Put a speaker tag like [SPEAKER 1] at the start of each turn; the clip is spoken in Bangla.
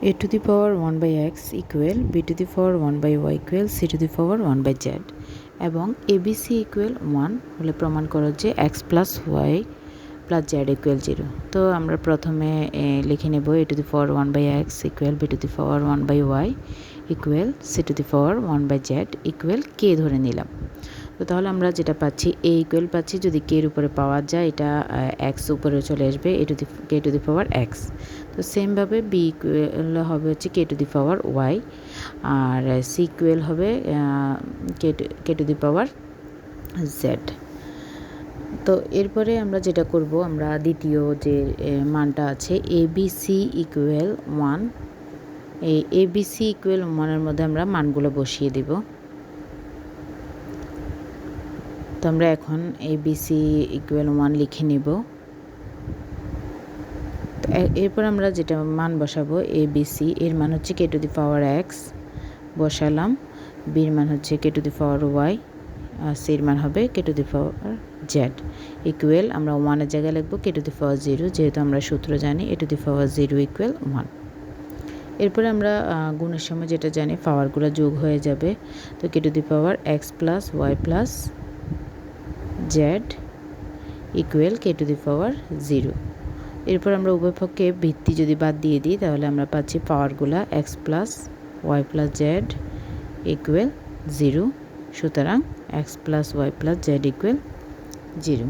[SPEAKER 1] a to the power 1 by x equal, b to the power 1 by y equal, c to the power 1 by z. এবং এবিসি ইকুয়েল ওয়ান হলে প্রমাণ করো যে X plus Y plus Z equal zero তো আমরা প্রথমে লিখে নেব A to the power one by X equal B to the power one by Y equal C to the power one by Z equal K ধরে নিলাম। তো তাহলে আমরা যেটা পাচ্ছি এ ইকুয়াল পাচ্ছি, যদি কে এর উপরে পাওয়া যায়, এটা এক্স উপরে চলে আসবে A to the K to the power X তো সেমভাবে বি ইকুয়াল হবে হচ্ছে K to the power Y R C equal হবে K to K to the power Z তো এরপরে আমরা যেটা করব, আমরা দ্বিতীয় যে মানটা আছে A B C equal one এই এ বি সি ইকুয়াল ওয়ানের মধ্যে আমরা মানগুলো বসিয়ে দিব। তো আমরা এখন A B C equal one লিখে নিব। এরপর আমরা যেটা মান বসাবো এ বি সি এর মান হচ্ছে K to the power x বসালাম। বির মান হচ্ছে K to the power Y আর সির মান হবে K to the power Z equal আমরা ওয়ানের জায়গায় লিখব কে টু দি পাওয়ার জিরো যেহেতু আমরা সূত্র জানি A to the power zero equal one এরপরে আমরা গুণের সময় যেটা জানি পাওয়ারগুলো যোগ হয়ে যাবে। তো K to the power X plus Y plus Z equal K to the power zero এরপর আমরা উভয় পক্ষে ভিত্তি যদি বাদ দিয়ে দিই, তাহলে আমরা পাচ্ছি পাওয়ারগুলা x plus y plus z equal zero সুতরাং x plus y plus z equal zero